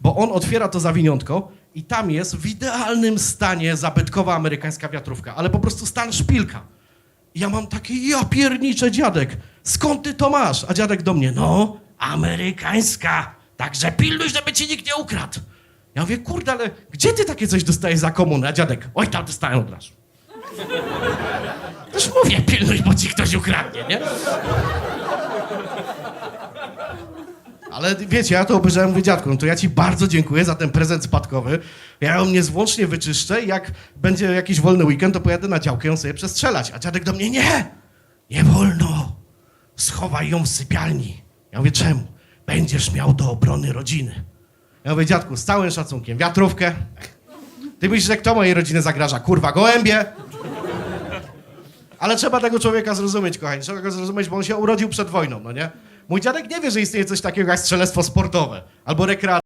bo on otwiera to zawiniątko i tam jest w idealnym stanie zabytkowa amerykańska wiatrówka, ale po prostu stan szpilka. I ja mam takie, ja pierniczę dziadek, skąd ty to masz? A dziadek do mnie, no, amerykańska, także pilnuj, żeby ci nikt nie ukradł. Ja mówię, kurde, ale gdzie ty takie coś dostajesz za komunę? A dziadek, oj, tam dostałem od razu. Też mówię, pilnuj, bo ci ktoś ukradnie, nie? Ale wiecie, ja to obejrzałem, mówię, dziadku, no to ja ci bardzo dziękuję za ten prezent spadkowy. Ja ją niezwłocznie wyczyszczę i jak będzie jakiś wolny weekend, to pojadę na działkę ją sobie przestrzelać. A dziadek do mnie, nie, nie wolno, schowaj ją w sypialni. Ja mówię, czemu? Będziesz miał do obrony rodziny. Ja mówię, dziadku, z całym szacunkiem, wiatrówkę. Ty myślisz, że kto mojej rodziny zagraża? Kurwa, gołębie? Ale trzeba tego człowieka zrozumieć, kochani. Trzeba go zrozumieć, bo on się urodził przed wojną, no nie? Mój dziadek nie wie, że istnieje coś takiego jak strzelectwo sportowe albo rekreacyjne.